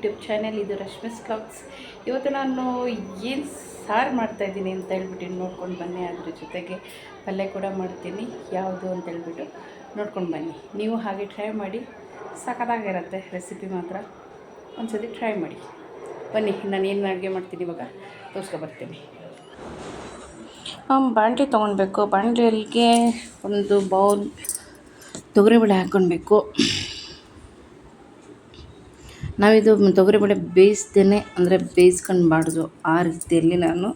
YouTube channel ಇದು Rashmi's clogs ಇವತ್ತು ನಾನು ಏನು ಸಾರು ಮಾಡ್ತಾಯಿದ್ದೀನಿ ಅಂತ ಹೇಳ್ಬಿಟ್ಟು ನೋಡ್ಕೊಂಡು ಬನ್ನಿ, ಅದ್ರ ಜೊತೆಗೆ ಪಲ್ಯ ಕೂಡ ಮಾಡ್ತೀನಿ. ಯಾವುದು ಅಂತ ಹೇಳ್ಬಿಟ್ಟು ನೋಡ್ಕೊಂಡು ಬನ್ನಿ. ನೀವು ಹಾಗೆ ಟ್ರೈ ಮಾಡಿ ಸಖತ್ತಾಗಿರುತ್ತೆ ರೆಸಿಪಿ ಮಾತ್ರ. ಒಂದ್ಸತಿ ಟ್ರೈ ಮಾಡಿ. ಬನ್ನಿ, ನಾನು ಏನು ಅಡುಗೆ ಮಾಡ್ತೀನಿ ಇವಾಗ ತೋರಿಸ್ಕೊಬರ್ತೀನಿ ಬಾಣಲಿ ತೊಗೊಳ್ಬೇಕು ಬಾಣಲಿಯಲ್ಲಿಗೆ ಒಂದು ಬೌಲ್ ತೊಗರಿಬೇಳೆ ಹಾಕ್ಕೊಳ್ಬೇಕು ನಾವಿದು ತೊಗರಿಬೇಳೆ ಬೇಯಿಸ್ದೇ ಅಂದರೆ ಬೇಯಿಸ್ಕೊಂಡ್ಬಾರ್ದು ಆ ರೀತಿಯಲ್ಲಿ ನಾನು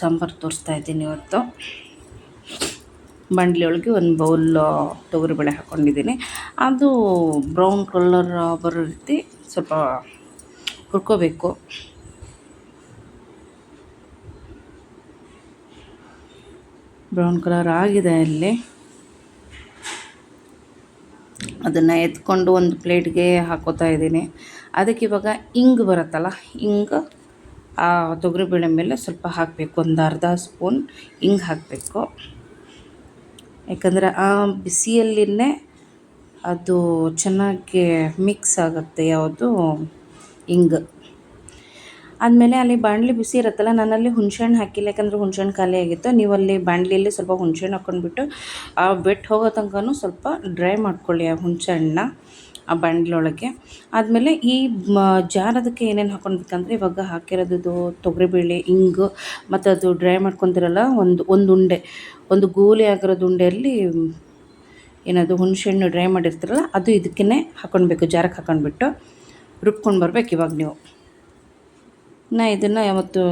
ಸಾಂಬಾರು ತೋರಿಸ್ತಾ ಇದ್ದೀನಿ ಇವತ್ತು. ಬಾಣಲಿ ಒಳಗೆ ಒಂದು ಬೌಲ್ ತೊಗರಿಬೇಳೆ ಹಾಕ್ಕೊಂಡಿದ್ದೀನಿ ಅದು ಬ್ರೌನ್ ಕಲರ್ ಬರೋ ರೀತಿ ಸ್ವಲ್ಪ ಹುರ್ಕೋಬೇಕು. ಬ್ರೌನ್ ಕಲರ್ ಆಗಿದೆ ಅಲ್ಲಿ. ಅದನ್ನು ಎತ್ಕೊಂಡು ಒಂದು ಪ್ಲೇಟ್ಗೆ ಹಾಕೋತಾ ಇದ್ದೀನಿ. ಅದಕ್ಕೆ ಇವಾಗ ಇಂಗ್ ಬರುತ್ತಲ್ಲ, ಇಂಗು, ಆ ತೊಗರಿಬೇಳೆ ಮೇಲೆ ಸ್ವಲ್ಪ ಹಾಕಬೇಕು, ಒಂದು ಅರ್ಧ ಸ್ಪೂನ್ ಇಂಗ್ ಹಾಕಬೇಕು. ಯಾಕಂದರೆ ಆ ಬಿಸಿಯಲ್ಲಿನೇ ಅದು ಚೆನ್ನಾಗಿ ಮಿಕ್ಸ್ ಆಗುತ್ತೆ ಯಾವುದು ಇಂಗ್. ಆದಮೇಲೆ ಅಲ್ಲಿ ಬಾಣಲಿ ಬಿಸಿ ಇರುತ್ತಲ್ಲ, ನಾನಲ್ಲಿ ಹುಣ್ಸೆಹಣ್ಣು ಹಾಕಿಲ್ಲ, ಯಾಕಂದರೆ ಹುಣ್ಸೆಹಣ್ಣು ಖಾಲಿ ಆಗಿತ್ತು. ನೀವು ಅಲ್ಲಿ ಬಾಣಲಿಯಲ್ಲಿ ಸ್ವಲ್ಪ ಹುಣ್ಸೆಹಣ್ಣು ಹಾಕ್ಕೊಂಡ್ಬಿಟ್ಟು ಆ ಬೆಟ್ಟು ಹೋಗೋ ತನಕನೂ ಸ್ವಲ್ಪ ಡ್ರೈ ಮಾಡ್ಕೊಳ್ಳಿ ಆ ಹುಣ್ಸೆಹಣ್ಣನ್ನ. ಆ ಬಂಡ್ಲೊಳಗೆ. ಆದಮೇಲೆ ಈ ಮ, ಜಾರದಕ್ಕೆ ಏನೇನು ಹಾಕ್ಕೊಳ್ಬೇಕಂದ್ರೆ ಇವಾಗ ಹಾಕಿರೋದು ತೊಗರಿಬೇಳೆ ಇಂಗು ಮತ್ತು ಅದು ಡ್ರೈ ಮಾಡ್ಕೊತಿರಲ್ಲ, ಒಂದು ಒಂದು ಉಂಡೆ. ಒಂದು ಗೋಲಿ ಆಗಿರೋದು ಉಂಡೆಯಲ್ಲಿ ಏನದು ಹುಣ್ಸೆಹಣ್ಣು ಡ್ರೈ ಮಾಡಿರ್ತೀರಲ್ಲ, ಅದು ಇದಕ್ಕೇ ಹಾಕೊಳ್ಬೇಕು ಜಾರಕ್ಕೆ ಹಾಕೊಂಡ್ಬಿಟ್ಟು ರುಬ್ಕೊಂಡು ಬರ್ಬೇಕು ಇವಾಗ ನೀವು. ನಾ ಇದನ್ನು ಯಾವತ್ತು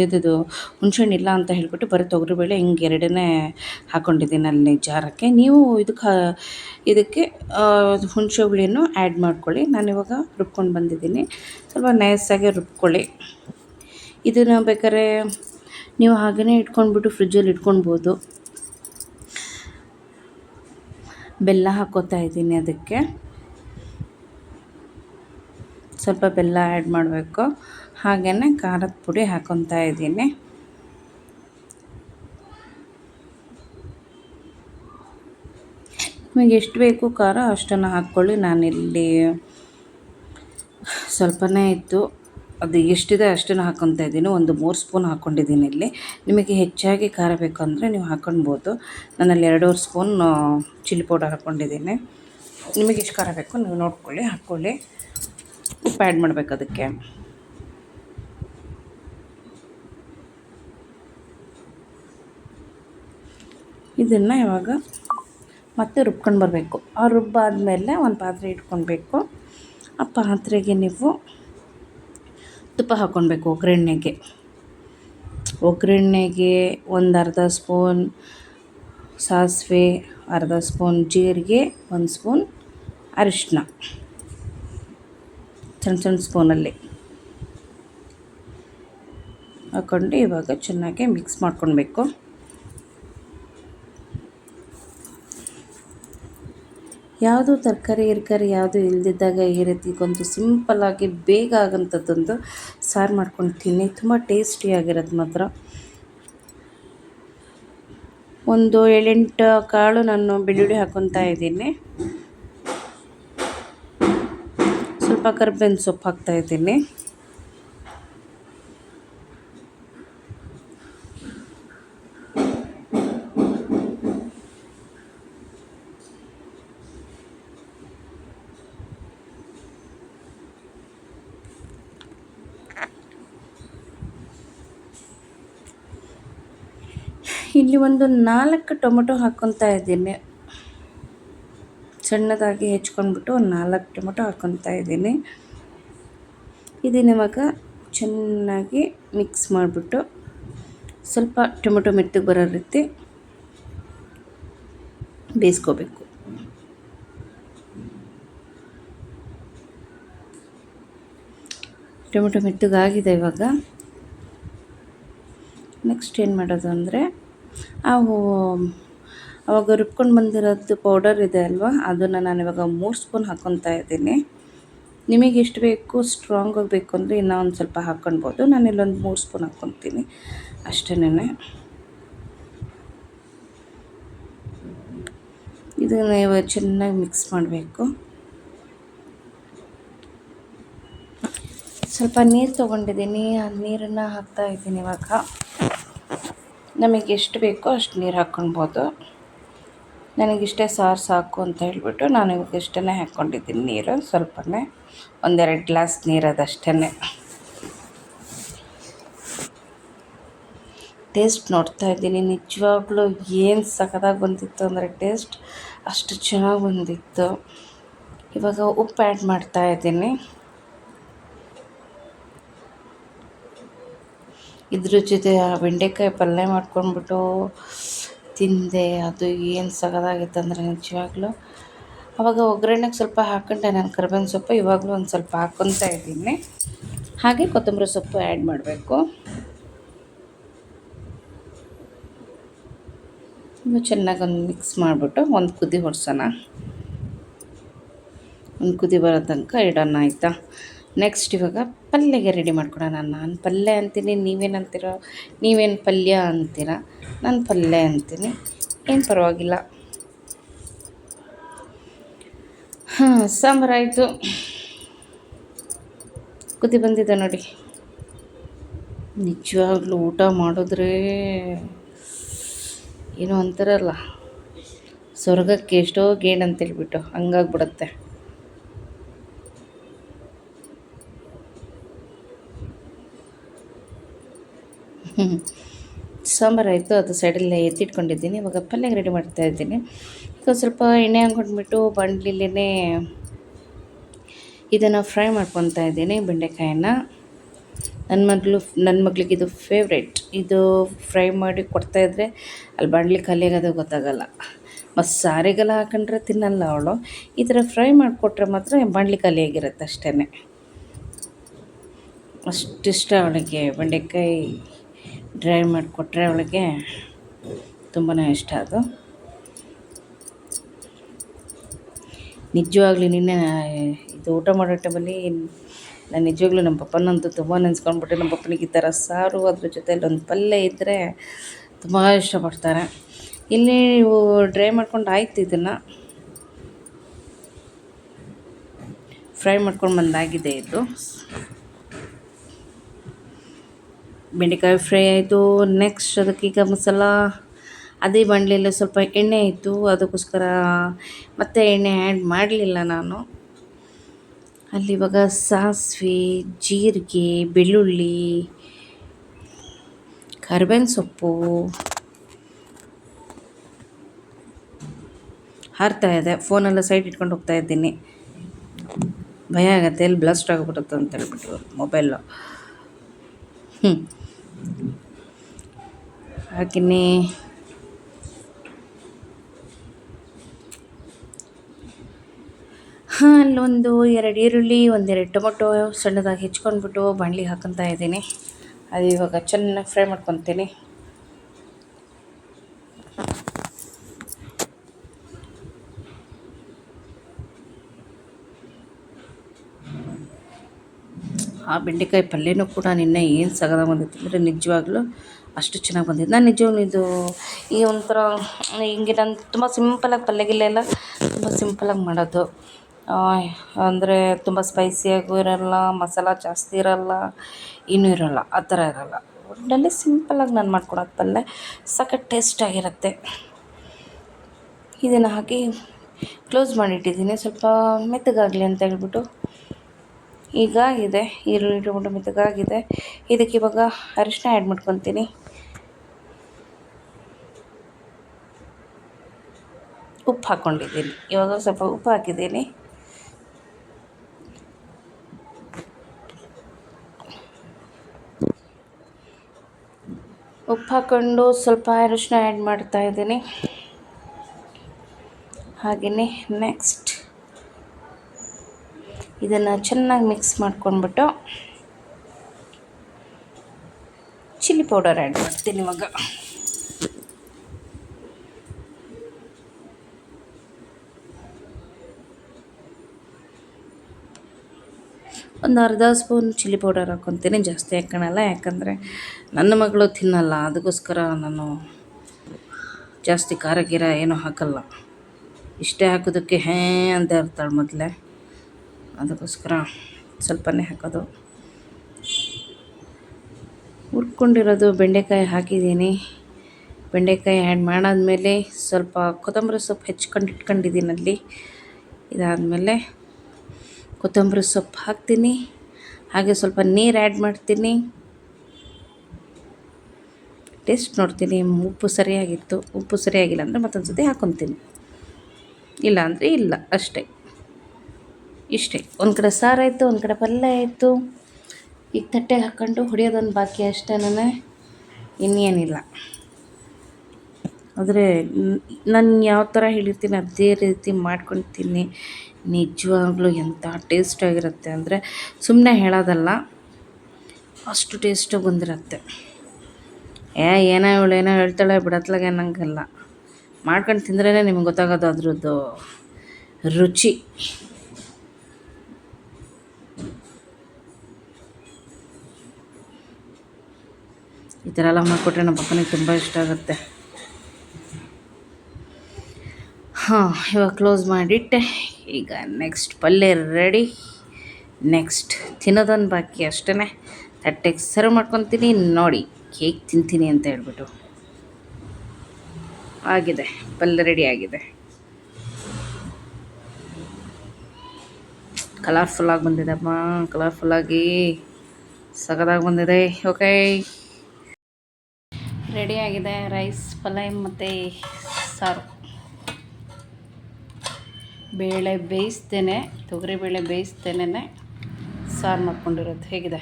ಇದ್ದಿದ್ದು ಹುಣ್ಸೆಹಣ್ಣು ಇಲ್ಲ ಅಂತ ಹೇಳಿಬಿಟ್ಟು ಬರೀ ತೊಗರಿಬೇಳೆ ಹಿಂಗೆ ಎರಡನೇ ಹಾಕ್ಕೊಂಡಿದ್ದೀನಿ ಅಲ್ಲಿ ಜಾರಕ್ಕೆ. ನೀವು ಇದಕ್ಕೆ ಇದಕ್ಕೆ ಹುಣಸೆ ಹುಳಿಯನ್ನು ಆ್ಯಡ್ ಮಾಡ್ಕೊಳ್ಳಿ. ನಾನಿವಾಗ ರುಬ್ಕೊಂಡು ಬಂದಿದ್ದೀನಿ. ಸ್ವಲ್ಪ ನೈಸಾಗಿ ರುಬ್ಕೊಳ್ಳಿ. ಇದನ್ನು ಬೇಕಾದ್ರೆ ನೀವು ಹಾಗೆಯೇ ಇಟ್ಕೊಂಡ್ಬಿಟ್ಟು ಫ್ರಿಜ್ಜಲ್ಲಿ ಇಟ್ಕೊಳ್ಬೋದು. ಬೆಲ್ಲ ಹಾಕೋತಾ ಇದ್ದೀನಿ ಅದಕ್ಕೆ. ಸ್ವಲ್ಪ ಬೆಲ್ಲ ಆ್ಯಡ್ ಮಾಡಬೇಕು. ಹಾಗೆಯೇ ಖಾರದ ಪುಡಿ ಹಾಕೊತಾ ಇದ್ದೀನಿ. ನಿಮಗೆ ಎಷ್ಟು ಬೇಕು ಖಾರ ಅಷ್ಟನ್ನು ಹಾಕ್ಕೊಳ್ಳಿ. ನಾನಿಲ್ಲಿ ಸ್ವಲ್ಪನೇ ಇತ್ತು ಅದು ಎಷ್ಟಿದೆ ಅಷ್ಟನ್ನು ಹಾಕ್ಕೊತಾ ಇದ್ದೀನಿ. ಒಂದು ಮೂರು ಸ್ಪೂನ್ ಹಾಕ್ಕೊಂಡಿದ್ದೀನಿ ಇಲ್ಲಿ. ನಿಮಗೆ ಹೆಚ್ಚಾಗಿ ಖಾರ ಬೇಕು ಅಂದರೆ ನೀವು ಹಾಕ್ಕೊಳ್ಬೋದು ನಾನಲ್ಲಿ ಎರಡೂವರೆ ಸ್ಪೂನ್ ಚಿಲ್ಲಿ ಪೌಡರ್ ಹಾಕ್ಕೊಂಡಿದ್ದೀನಿ. ನಿಮಗೆ ಎಷ್ಟು ಖಾರ ಬೇಕು ನೀವು ನೋಡ್ಕೊಳ್ಳಿ, ಹಾಕ್ಕೊಳ್ಳಿ. ಉಪ್ಪು ಆ್ಯಡ್ ಮಾಡಬೇಕು ಅದಕ್ಕೆ. ಇದನ್ನು ಇವಾಗ ಮತ್ತೆ ರುಬ್ಕೊಂಡು ಬರಬೇಕು. ಆ ರುಬ್ಬಾದಮೇಲೆ ಒಂದು ಪಾತ್ರೆ ಇಟ್ಕೊಳ್ಬೇಕು. ಆ ಪಾತ್ರೆಗೆ ನೀವು ತುಪ್ಪ ಹಾಕ್ಕೊಳ್ಬೇಕು ಒಗ್ಗರಣೆಗೆ. ಒಗ್ಗರಣೆಗೆ ಒಂದು ಅರ್ಧ ಸ್ಪೂನ್ ಸಾಸಿವೆ, ಅರ್ಧ ಸ್ಪೂನ್ ಜೀರಿಗೆ, ಒಂದು ಸ್ಪೂನ್ ಅರಿಶಿನ ಸಣ್ಣ ಸಣ್ಣ ಸ್ಪೂನಲ್ಲಿ ಹಾಕ್ಕೊಂಡು ಇವಾಗ ಚೆನ್ನಾಗಿ ಮಿಕ್ಸ್ ಮಾಡ್ಕೊಳ್ಬೇಕು. ಯಾವುದು ತರಕಾರಿ ಗಿರ್ಕಾರಿ ಯಾವುದು ಇಲ್ದಿದ್ದಾಗ ಈ ರೀತಿ ಒಂದು ಸಿಂಪಲ್ಲಾಗಿ ಬೇಗ ಆಗೋಂಥದ್ದೊಂದು ಸಾರು ಮಾಡ್ಕೊಂಡು ತಿನ್ನಿ ತುಂಬ ಟೇಸ್ಟಿಯಾಗಿರೋದು ಮಾತ್ರ. ಒಂದು ಏಳೆಂಟು ಕಾಳು ನಾನು ಬೆಳ್ಳುಳ್ಳಿ ಹಾಕೊತಾ ಇದ್ದೀನಿ. ಸ್ವಲ್ಪ ಕರ್ಬೇವಿನ ಸೊಪ್ಪು ಹಾಕ್ತಾಯಿದ್ದೀನಿ ಇಲ್ಲಿ ಒಂದು ನಾಲ್ಕು ಟೊಮೊಟೊ ಹಾಕ್ಕೊತಾ ಇದ್ದೀನಿ. ಸಣ್ಣದಾಗಿ ಹೆಚ್ಕೊಂಡ್ಬಿಟ್ಟು ಒಂದು ನಾಲ್ಕು ಟೊಮೊಟೊ ಹಾಕ್ಕೊತಾ ಇದ್ದೀನಿ. ಇದನ್ನು ಇವಾಗ ಚೆನ್ನಾಗಿ ಮಿಕ್ಸ್ ಮಾಡಿಬಿಟ್ಟು ಸ್ವಲ್ಪ ಟೊಮೊಟೊ ಮೆತ್ತಗೆ ಬರೋ ರೀತಿ ಬೇಯಿಸ್ಕೋಬೇಕು. ಟೊಮೆಟೊ ಮೆತ್ತಗಾಗಿದೆ ಇವಾಗ. ನೆಕ್ಸ್ಟ್ ಏನು ಮಾಡೋದು ಅಂದರೆ ಅವು, ಅವಾಗ ರುಬ್ಕೊಂಡು ಬಂದಿರೋದು ಪೌಡರ್ ಇದೆ ಅಲ್ವಾ? ಅದನ್ನು ನಾನು ಇವಾಗ ಮೂರು ಸ್ಪೂನ್ ಹಾಕ್ಕೊತಾ ಇದ್ದೀನಿ. ನಿಮಗೆ ಎಷ್ಟು ಬೇಕು ಸ್ಟ್ರಾಂಗಾಗಿ ಬೇಕು ಅಂದರೆ ಇನ್ನೂ ಒಂದು ಸ್ವಲ್ಪ ಹಾಕ್ಕೊಳ್ಬೋದು ನಾನು ಇಲ್ಲೊಂದು ಮೂರು ಸ್ಪೂನ್ ಹಾಕ್ಕೊತೀನಿ ಅಷ್ಟೇನೆ ಇದನ್ನು ಚೆನ್ನಾಗಿ ಮಿಕ್ಸ್ ಮಾಡಬೇಕು. ಸ್ವಲ್ಪ ನೀರು ತೊಗೊಂಡಿದ್ದೀನಿ. ಆ ನೀರನ್ನು ಹಾಕ್ತಾ ಇದ್ದೀನಿ ಇವಾಗ. ನಮಗೆ ಎಷ್ಟು ಬೇಕೋ ಅಷ್ಟು ನೀರು ಹಾಕ್ಕೊಳ್ಬೋದು ನನಗಿಷ್ಟೇ ಸಾರು ಸಾಕು ಅಂತ ಹೇಳಿಬಿಟ್ಟು ನಾನು ಇವಾಗ ಇಷ್ಟೇ ಹಾಕ್ಕೊಂಡಿದ್ದೀನಿ ನೀರು, ಸ್ವಲ್ಪನೇ. ಒಂದೆರಡು ಗ್ಲಾಸ್ ನೀರು ಅದಷ್ಟೇ ಟೇಸ್ಟ್ ನೋಡ್ತಾ ಇದ್ದೀನಿ. ನಿಜವಾಗ್ಲೂ ಏನು ಸಖತ್ತಾಗಿ ಬಂದಿತ್ತು ಅಂದರೆ ಟೇಸ್ಟ್ ಅಷ್ಟು ಚೆನ್ನಾಗಿ ಬಂದಿತ್ತು. ಇವಾಗ ಉಪ್ಪು ಆ್ಯಡ್ ಮಾಡ್ತಾ ಇದ್ದೀನಿ. ಇದ್ರ ಜೊತೆ ಆ ಬೆಂಡೆಕಾಯಿ ಪಲ್ಯ ಮಾಡ್ಕೊಂಡ್ಬಿಟ್ಟು ತಿಂದೆ. ಅದು ಏನು ಸಖತ್ತಾಗಿತ್ತು ಅಂದರೆ ನಿಜವಾಗ್ಲೂ. ಅವಾಗ ಒಗ್ಗರಣೆಗೆ ಸ್ವಲ್ಪ ಹಾಕ್ಕೊಂಡೆ ನಾನು ಕರ್ಬೇವಿನ ಸೊಪ್ಪು. ಇವಾಗಲೂ ಒಂದು ಸ್ವಲ್ಪ ಹಾಕ್ಕೊತಾ ಇದ್ದೀನಿ. ಹಾಗೆ ಕೊತ್ತಂಬರಿ ಸೊಪ್ಪು ಆ್ಯಡ್ ಮಾಡಬೇಕು. ಇನ್ನು ಚೆನ್ನಾಗಿ ಒಂದು ಮಿಕ್ಸ್ ಮಾಡಿಬಿಟ್ಟು ಒಂದು ಕುದಿ ಹೊಡ್ಸೋಣ. ಒಂದು ಕುದಿ ಬರೋ ತನಕ ಇಡೋಣ, ಆಯಿತಾ? ನೆಕ್ಸ್ಟ್ ಇವಾಗ ಪಲ್ಯಗೆ ರೆಡಿ ಮಾಡ್ಕೊಡೋಣ. ನಾನು ಪಲ್ಯ ಅಂತೀನಿ, ನೀವೇನು ಅಂತೀರೋ, ನೀವೇನು ಪಲ್ಯ ಅಂತೀರ, ನಾನು ಪಲ್ಯ ಅಂತೀನಿ. ಏನು ಪರವಾಗಿಲ್ಲ. ಹಾಂ ಸಾಂಬಾರಾಯಿತು ಕುದಿ ಬಂದಿದೆ ನೋಡಿ. ನಿಜವಾಗ್ಲೂ ಊಟ ಮಾಡಿದ್ರೆ ಏನೋ ಅಂತಾರಲ್ಲ. ಸ್ವರ್ಗಕ್ಕೆ ಎಷ್ಟೋ ಗೇಣ್ ಅಂತೇಳ್ಬಿಟ್ಟು ಹಂಗಾಗ್ಬಿಡುತ್ತೆ ಹ್ಞೂ ಸಾಂಬಾರು ಆಯಿತು, ಅದು ಸೈಡಲ್ಲೇ ಎತ್ತಿಟ್ಕೊಂಡಿದ್ದೀನಿ. ಇವಾಗ ಪಲ್ಯ ರೆಡಿ ಮಾಡ್ತಾ ಇದ್ದೀನಿ. ಈಗ ಸ್ವಲ್ಪ ಎಣ್ಣೆ ಹಾಕ್ಕೊಂಡ್ಬಿಟ್ಟು ಬಾಣಲಿಲೇ ಇದನ್ನು ಫ್ರೈ ಮಾಡ್ಕೊತಾ ಇದ್ದೀನಿ, ಬೆಂಡೆಕಾಯನ್ನು. ನನ್ನ ಮಗಳು ನನ್ನ ಮಗಳಿಗೆ ಇದು ಫೇವ್ರೇಟ್ ಇದು ಫ್ರೈ ಮಾಡಿ ಕೊಡ್ತಾ ಇದ್ದರೆ ಅಲ್ಲಿ ಬಾಣಲಿ ಖಾಲಿಯಾಗೋದು ಗೊತ್ತಾಗಲ್ಲ. ಮತ್ತು ಸಾರಿಗೆಲ್ಲ ಹಾಕೊಂಡ್ರೆ ತಿನ್ನಲ್ಲ ಅವಳು. ಈ ಥರ ಫ್ರೈ ಮಾಡಿಕೊಟ್ರೆ ಮಾತ್ರ ಬಾಣಲಿ ಖಾಲಿಯಾಗಿರುತ್ತೆ ಅಷ್ಟೇ ಅಷ್ಟಿಷ್ಟ ಅವಳಿಗೆ. ಬೆಂಡೆಕಾಯಿ ಡ್ರೈ ಮಾಡಿಕೊಟ್ರೆ ಅವಳಿಗೆ ತುಂಬಾ ಇಷ್ಟ ಅದು. ನಿಜವಾಗ್ಲೂ ನಿನ್ನೆ ಇದು ಊಟ ಮಾಡೋ ಟೈಮಲ್ಲಿ ನಾನು ನಿಜವಾಗ್ಲೂ ನಮ್ಮ ಪಪ್ಪನಂತೂ ತುಂಬ ನೆನೆಸ್ಕೊಂಡ್ಬಿಟ್ಟೆ ನಮ್ಮ ಪಪ್ಪನಿಗೆ ಈ ಥರ ಸಾರು ಅದ್ರ ಜೊತೆಲಿ ಒಂದು ಪಲ್ಯ ಇದ್ದರೆ ತುಂಬ ಇಷ್ಟಪಡ್ತಾರೆ. ಇಲ್ಲಿ ಇವು ಡ್ರೈ ಮಾಡ್ಕೊಂಡು ಆಯ್ತು ಇದನ್ನು. ಫ್ರೈ ಮಾಡ್ಕೊಂಡು ಬಂದಾಗಿದೆ ಇದು. ಬೆಂಡೆಕಾಯಿ ಫ್ರೈ ಆಯಿತು. ನೆಕ್ಸ್ಟ್ ಅದಕ್ಕೆ ಈಗ ಮಸಾಲ, ಅದೇ ಬಾಣಲೆಯಲ್ಲಿ ಸ್ವಲ್ಪ ಎಣ್ಣೆ ಇತ್ತು. ಅದಕ್ಕೋಸ್ಕರ ಮತ್ತೆ ಎಣ್ಣೆ ಆ್ಯಡ್ ಮಾಡಲಿಲ್ಲ ನಾನು. ಅಲ್ಲಿ ಇವಾಗ ಸಾಸಿವೆ, ಜೀರಿಗೆ, ಬೆಳ್ಳುಳ್ಳಿ, ಕರ್ಬೇವಿನ ಸೊಪ್ಪು ಹಾರ್ತಾ ಇದೆ. ಫೋನೆಲ್ಲ ಸೈಡ್ ಇಟ್ಕೊಂಡು ಹೋಗ್ತಾ ಇದ್ದೀನಿ. ಭಯ ಆಗತ್ತೆ. ಎಲ್ಲಿ ಬ್ಲಸ್ಟ್ ಆಗಿಬಿಡುತ್ತೆ ಅಂತ ಹೇಳ್ಬಿಟ್ಟು ಮೊಬೈಲು ಹ್ಞೂ ಹಾಗೆಯೇ ಹಾಂ ಅಲ್ಲೊಂದು ಎರಡು ಈರುಳ್ಳಿ, ಒಂದೆರಡು ಟೊಮೊಟೊ ಸಣ್ಣದಾಗಿ ಹೆಚ್ಕೊಂಡ್ಬಿಟ್ಟು ಬಾಣಲಿ ಹಾಕೊತಾ ಇದ್ದೀನಿ. ಅದು ಇವಾಗ ಚೆನ್ನಾಗಿ ಫ್ರೈ ಮಾಡ್ಕೊತೀನಿ. ಆ ಬೆಂಡೆಕಾಯಿ ಪಲ್ಯನೂ ಕೂಡ ನಿನ್ನೆ ಏನು ಸಗದ ಬಂದಿತ್ತು ಅಂದರೆ ನಿಜವಾಗ್ಲೂ ಅಷ್ಟು ಚೆನ್ನಾಗಿ ಬಂದಿದೆ. ನಾನು ನಿಜವಾಗ್ಲೂ ಇದು ಈ ಒಂಥರ, ಹಿಂಗೆ ನಾನು ತುಂಬ ಸಿಂಪಲಾಗಿ ಪಲ್ಯ ಗಿಲ್ಯ ಎಲ್ಲ ತುಂಬ ಸಿಂಪಲಾಗಿ ಮಾಡೋದು. ಅಂದರೆ ತುಂಬ ಸ್ಪೈಸಿಯಾಗೂ ಇರೋಲ್ಲ, ಮಸಾಲ ಜಾಸ್ತಿ ಇರೋಲ್ಲ ಏನೂ ಇರೋಲ್ಲ, ಆ ಥರ ಇರೋಲ್ಲ. ಒಟ್ಟಿನಲ್ಲಿ ಸಿಂಪಲಾಗಿ ನಾನು ಮಾಡ್ಕೊಡೋದು ಪಲ್ಯ, ಸಖತ್ ಟೇಸ್ಟಾಗಿರುತ್ತೆ ಇದನ್ನು ಹಾಕಿ ಕ್ಲೋಸ್ ಮಾಡಿಟ್ಟಿದ್ದೀನಿ. ಸ್ವಲ್ಪ ಮೆತ್ತಗಾಗಲಿ ಅಂತ ಹೇಳ್ಬಿಟ್ಟು. ಈಗಾಗಿದೆ ಈರುಳ್ಳಿ, ಟೊಮೊಟೊ ಮೆತ್ತಗಾಗಿದೆ. ಇದಕ್ಕೆ ಇವಾಗ ಅರಿಶಿನ ಆ್ಯಡ್ ಮಾಡ್ಕೊತೀನಿ. ಉಪ್ಪು ಹಾಕ್ಕೊಂಡಿದ್ದೀನಿ ಇವಾಗ ಸ್ವಲ್ಪ ಉಪ್ಪು ಹಾಕಿದ್ದೀನಿ. ಉಪ್ಪು ಹಾಕ್ಕೊಂಡು ಸ್ವಲ್ಪ ಅರಿಶಿನ ಆ್ಯಡ್ ಮಾಡ್ತಾ ಇದ್ದೀನಿ. ಹಾಗೆಯೇ ನೆಕ್ಸ್ಟ್ ಇದನ್ನು ಚೆನ್ನಾಗಿ ಮಿಕ್ಸ್ ಮಾಡ್ಕೊಂಡ್ಬಿಟ್ಟು ಚಿಲ್ಲಿ ಪೌಡರ್ ಆ್ಯಡ್ ಮಾಡ್ತೀನಿ ಇವಾಗ. ಒಂದು ಅರ್ಧ ಸ್ಪೂನ್ ಚಿಲ್ಲಿ ಪೌಡರ್ ಹಾಕ್ಕೊತೀನಿ ಜಾಸ್ತಿ ಹಾಕೋಣಲ್ಲ, ಯಾಕಂದರೆ ನನ್ನ ಮಗಳು ತಿನ್ನಲ್ಲ, ಅದಕ್ಕೋಸ್ಕರ ನಾನು ಜಾಸ್ತಿ ಖಾರ ಗೀರ ಏನೂ ಹಾಕಲ್ಲ. ಇಷ್ಟೇ ಹಾಕೋದಕ್ಕೆ ಹೇ ಅಂತ ಇರ್ತಾಳೆ ಮೊದಲೇ. ಅದಕ್ಕೋಸ್ಕರ ಸ್ವಲ್ಪನೇ ಹಾಕೋದು. ಹುರ್ಕೊಂಡಿರೋದು ಬೆಂಡೆಕಾಯಿ ಹಾಕಿದ್ದೀನಿ. ಬೆಂಡೆಕಾಯಿ ಆ್ಯಡ್ ಮಾಡಾದಮೇಲೆ ಸ್ವಲ್ಪ ಕೊತ್ತಂಬರಿ ಸೊಪ್ಪು ಹೆಚ್ಕೊಂಡು ಇಟ್ಕೊಂಡಿದ್ದೀನಲ್ಲಿ ಇದಾದಮೇಲೆ ಕೊತ್ತಂಬರಿ ಸೊಪ್ಪು ಹಾಕ್ತೀನಿ. ಹಾಗೆ ಸ್ವಲ್ಪ ನೀರು ಆ್ಯಡ್ ಮಾಡ್ತೀನಿ. ಟೇಸ್ಟ್ ನೋಡ್ತೀನಿ. ಉಪ್ಪು ಸರಿಯಾಗಿತ್ತು. ಉಪ್ಪು ಸರಿಯಾಗಿಲ್ಲ ಅಂದರೆ ಮತ್ತೊಂದು ಸತಿ ಹಾಕೊತೀನಿ. ಇಲ್ಲ ಅಂದರೆ ಇಲ್ಲ, ಅಷ್ಟೇ. ಇಷ್ಟೇ. ಒಂದು ಕಡೆ ಸಾರಾಯಿತು ಒಂದು ಕಡೆ ಪಲ್ಯ ಆಯಿತು. ಈಗ ತಟ್ಟೆಗೆ ಹಾಕ್ಕೊಂಡು ಹೊಡಿಯೋದೊಂದು ಬಾಕಿ ಅಷ್ಟೇ ನಾನು. ಇನ್ನೇನಿಲ್ಲ. ಆದರೆ ನಾನು ಯಾವ ಥರ ಹೇಳಿರ್ತೀನಿ, ಅದೇ ರೀತಿ ಮಾಡ್ಕೊಳ್ತೀನಿ ನಿಜವಾಗ್ಲೂ ಎಂಥ ಟೇಸ್ಟಾಗಿರುತ್ತೆ ಅಂದರೆ ಸುಮ್ಮನೆ ಹೇಳೋದಲ್ಲ, ಅಷ್ಟು ಟೇಸ್ಟು ಬಂದಿರುತ್ತೆ. ಏ, ಏನೋ ಇವಳು ಏನೋ ಹೇಳ್ತಾಳೆ, ಬಿಡತ್ಲಾಗೆ ಅನ್ನಂಗಲ್ಲ. ಮಾಡ್ಕೊಂಡು ತಿಂದ್ರೇ ನಿಮ್ಗೆ ಗೊತ್ತಾಗೋದು ಅದ್ರದ್ದು ರುಚಿ. ಈ ಥರ ಎಲ್ಲ ಮಾಡಿಕೊಟ್ರೆ ನಮ್ಮ ಪಪ್ಪನಿಗೆ ತುಂಬ ಇಷ್ಟ ಆಗುತ್ತೆ. ಹಾಂ, ಇವಾಗ ಕ್ಲೋಸ್ ಮಾಡಿಟ್ಟೆ. ಈಗ ನೆಕ್ಸ್ಟ್ ಪಲ್ಯ ರೆಡಿ ನೆಕ್ಸ್ಟ್ ತಿನ್ನೋದೊಂದು ಬಾಕಿ ಅಷ್ಟೇ ತಟ್ಟೆಗೆ ಸರ್ವ್ ಮಾಡ್ಕೊತೀನಿ, ನೋಡಿ ಕೇಕ್ ತಿಂತೀನಿ ಅಂತ ಹೇಳ್ಬಿಟ್ಟು. ಆಗಿದೆ, ಪಲ್ಯ ರೆಡಿ ಆಗಿದೆ. ಕಲರ್ಫುಲ್ಲಾಗಿ ಬಂದಿದೆಪ್ಪ ಕಲರ್ಫುಲ್ಲಾಗಿ ಸಗದಾಗಿ ಬಂದಿದೆ ಓಕೆ ರೆಡಿ ಆಗಿದೆ ರೈಸ್ ಪಲ್ಯ ಮತ್ತು ಸಾರು. ಬೇಳೆ ಬೇಯಿಸ್ತೇನೆ ತೊಗರಿಬೇಳೆ ಬೇಯಿಸ್ತೇನೆ ಸಾರು ಮಾಡ್ಕೊಂಡಿರೋದು. ಹೇಗಿದೆ?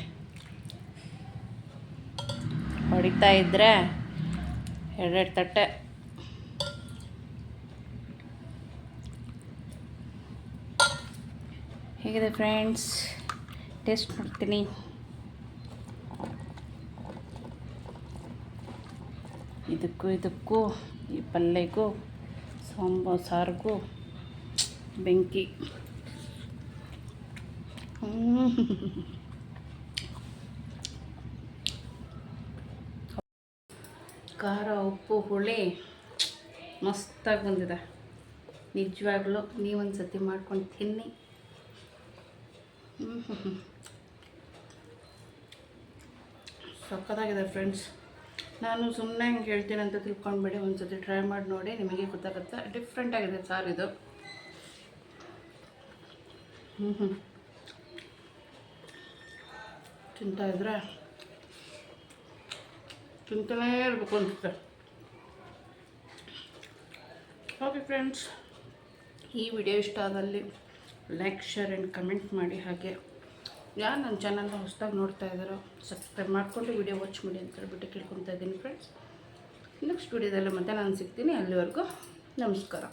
ಹೊಡಿತಾ ಇದ್ದರೆ ಎರಡೆರಡು ತಟ್ಟೆ. ಹೇಗಿದೆ ಫ್ರೆಂಡ್ಸ್? ಟೇಸ್ಟ್ ಮಾಡ್ತೀನಿ. ಇದಕ್ಕೂ ಇದಕ್ಕೂ ಈ ಪಲ್ಯಕ್ಕೂ ಸಾಂಬಾರು, ಸಾರಿಗೂ ಬೆಂಕಿ. ಖಾರ, ಉಪ್ಪು, ಹುಳಿ. ಮಸ್ತಾಗಿ ಬಂದಿದೆ. ನಿಜವಾಗ್ಲೂ ನೀವೊಂದು ಸತಿ ಮಾಡ್ಕೊಂಡು ತಿನ್ನಿ. ಸಕ್ಕತ್ತಾಗಿದೆ ಫ್ರೆಂಡ್ಸ್. ನಾನು ಸುಮ್ಮನೆ ಹಂಗೆ ಹೇಳ್ತೀನಿ ಅಂತ ತಿಳ್ಕೊಂಡ್ಬೇಡಿ ಒಂದು ಸತಿ ಟ್ರೈ ಮಾಡಿ ನೋಡಿ, ನಿಮಗೆ ಗೊತ್ತಾಗುತ್ತೆ? ಡಿಫ್ರೆಂಟಾಗಿದೆ ಇದು. ಹ್ಞೂ ಹ್ಞೂ ತಿಂತಾ ಇದ್ರೆ ತಿಂತಾನೇ ಇರಬೇಕು ಅನಿಸುತ್ತೆ ಓಕೆ ಫ್ರೆಂಡ್ಸ್ ಈ ವಿಡಿಯೋ ಇಷ್ಟ ಆದಲ್ಲಿ ಲೈಕ್ ಶೇರ್ ಆ್ಯಂಡ್ ಕಮೆಂಟ್ ಮಾಡಿ ಹಾಗೆ. ಯಾರು ನನ್ನ ಚಾನಲ್ನ ಹೊಸದಾಗಿ ನೋಡ್ತಾ ಇದ್ದಾರೋ ಸಬ್ಸ್ಕ್ರೈಬ್ ಮಾಡಿಕೊಂಡು ವಿಡಿಯೋ ವಾಚ್ ಮಾಡಿ ಅಂತ ಹೇಳ್ಬಿಟ್ಟು ಕೇಳ್ಕೊತಾ ಇದ್ದೀನಿ ಫ್ರೆಂಡ್ಸ್ ನೆಕ್ಸ್ಟ್ ವಿಡಿಯೋದಲ್ಲಿ ಮತ್ತೆ ನಾನು ಸಿಗ್ತೀನಿ. ಅಲ್ಲಿವರೆಗೂ ನಮಸ್ಕಾರ.